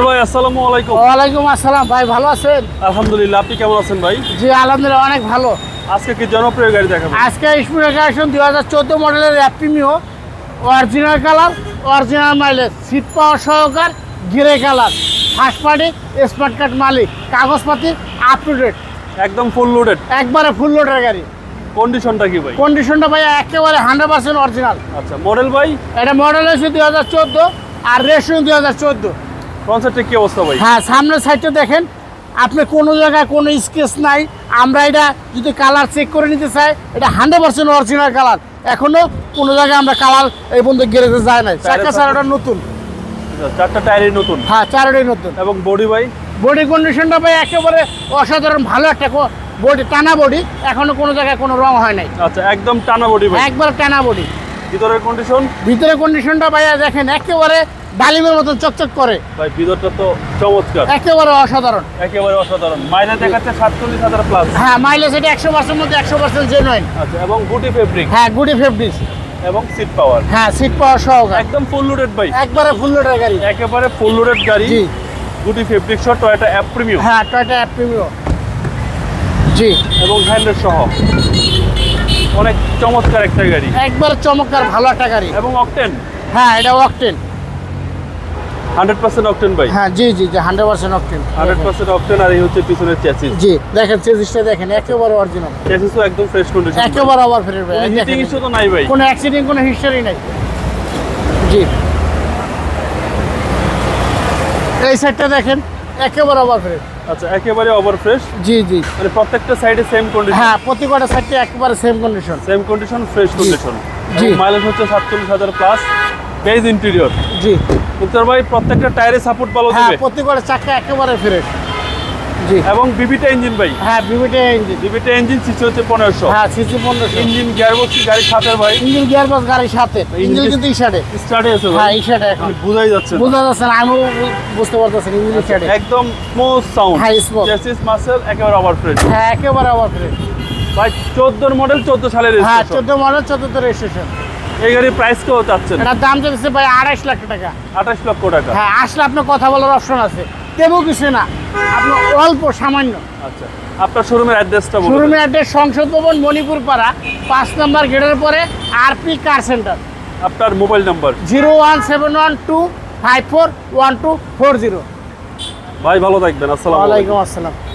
ভাই আসসালামু আলাইকুম। ওয়ালাইকুম আসসালাম ভাই ভালো আছেন? আলহামদুলিল্লাহ আপনি কেমন আছেন ভাই? জি আলহামদুলিল্লাহ অনেক ভালো। আজকে কি জনপ্রিয় গাড়ি আজকে স্পিড কালেকশন দুই হাজার চোদ্দ মডেলের অ্যাপ্রিমিও original colour original mileage seat power সহকার grey colour first party smart card মালিক কাগজপাতি আপ টু ডেট একদম ফুল লোডেড একবারে ফুল লোডের গাড়ি। কন্ডিশনটা কি ভাই? কন্ডিশনটা ভাই একেবারে হান্ড্রেড পার্সেন্ট অরিজিনাল আচ্ছা মডেল ভাই? এটা মডেল দুই হাজার চোদ্দ আর রেশন দুই হাজার চোদ্দ। কনসেপ্টের কি অবস্থা ভাই? হ্যাঁ সামনের সাইডটা দেখেন। আপনি কোনো জায়গায় কোনো স্কেচ নাই। আমরা এটা যদি কালার চেক করে নিতে চাই এটা হান্ড্রেড পার্সেন্ট অরিজিনাল কালার এখনও কোনো জায়গায় আমরা কালার এই বন্ধু গ্যারেজে যায় নাই। চারটা চারোটা নতুন। আচ্ছা, চারটা টায়ারই নতুন। হ্যাঁ চারোটাই নতুন। এবং বডি ভাই? বডি কন্ডিশনটা ভাই একেবারে অসাধারণ ভালো একটা বডি টানা বডি এখনও কোনো জায়গায় কোনো রং হয় নাই। আচ্ছা একদম টানা বডি ভাই। একবার টানা বডি ভিতরের কন্ডিশন ভিতরে কন্ডিশনটা ভাইয়া দেখেন একেবারে ডালিমের মতন চকচক করে। ভাই ভিতরটা তো চমৎকার। একেবারে অসাধারণ। একেবারে অসাধারণ। মাইলেজ দেখাচ্ছে সাতচল্লিশ হাজার প্লাস হ্যাঁ মাইলেজ এটা একশো পার্সেন্ট মধ্যে একশো পার্সেন্ট জেনুইন আচ্ছা এবং গুটি ফেব্রিক হ্যাঁ গুডি ফেব্রিক্স এবং সিট পাওয়ার হ্যাঁ সিট পাওয়ার সহকার। একদম ফুল লোডেড ভাই। একবারে ফুল লোডের গাড়ি। একেবারে ফুল লোডেড গাড়ি। জি। গুটি ফেব্রিক সহ টয়োটা অ্যাপ প্রিমিয়াম হ্যাঁ টয়টা প্রিমিও জি। এবং হ্যান্ডেল সহ। অনেক চমৎকার একটা গাড়ি। একবার চমৎকার ভালো একটা গাড়ি। এবং অকটেন হ্যাঁ এটা অকটেন হান্ড্রেড পার্সেন্ট অকটেন ভাই হ্যাঁ জি জি জি hundred percent octane hundred percent octane আর এই হচ্ছে পিছনের চ্যাসিস জি দেখেন চেজিসটা দেখেন একেবারে অরিজিনাল চ্যাসিসও একদম ফ্রেশ কন্ডিশন একেবারে ওভার ফেরের ভাই হিটিং ইস্যু তো নাই ভাই। কোনো অ্যাক্সিডেন্ট কোনো হিস্টোরি নাই। জি। এই সাইডটা দেখেন একেবারে ওভার ফেরের আচ্ছা একেবারে ওভার ফ্রেশ জি জি। মানে প্রত্যেকটা সাইডে সেম কন্ডিশন হ্যাঁ কটা একেবারে same condition same condition fresh condition জি। মাইলেজ হচ্ছে সাতচল্লিশ হাজার প্লাস বেজ ইন্টেরিয়র জি। ভাই প্রত্যেকটা টায়ারে সাপোর্ট ভালো হ্যাঁ দেবে? প্রতি কটা চাকা একেবারে ফ্রেশ এবং বিবিটা ইঞ্জিন ভাই? হ্যাঁ বিবিটা ইঞ্জিন। বিবিটা ইঞ্জিন সিসি হচ্ছে পনেরোশো। হ্যাঁ সিসি পনেরোশো। ইঞ্জিন গিয়ারবক্স গাড়ি সাথের ভাই? ইঞ্জিন গিয়ার বক্স গাড়ির সাথে। ইঞ্জিন কিন্তু ইশারে। স্টার্টে আছে হ্যাঁ ইশারে এখন। বোঝাই যাচ্ছে। বোঝা যাচ্ছে না আমিও বুঝতে পারতেছি ইঞ্জিন ইশারে। একদম স্মুথ সাউন্ড হ্যাঁ, smooth। চেসিস মাসেল একেবারে ওভার ফ্রেশ হ্যাঁ একেবারে আবার ফ্রেশ ভাই চোদ্দোর মডেল চোদ্দ সালের হ্যাঁ। চোদ্দ মডেল চোদ্দ রেজিস্ট্রেশন এই গাড়ির প্রাইস কেউ চাচ্ছেন এটার দাম চলছে ভাই আড়াইশ লাখ টাকা। আঠাশ লক্ষ টাকা। হ্যাঁ আসলে আপনার কথা বলার অপশন আছে। তেমন কিছু না। আপনার অল্প সামান্য। আচ্ছা। আপনার শোরুমের অ্যাড্রেসটা বলুন। শোরুমের অ্যাড্রেস সংসদ ভবন মণিপুর পাড়া পাঁচ নম্বর গেটের পরে আরপি কার সেন্টার আপনার mobile number zero one seven one two five four one two four zero. ভাই ভালো থাকবেন। আসসালামু আলাইকুম। আসসালাম।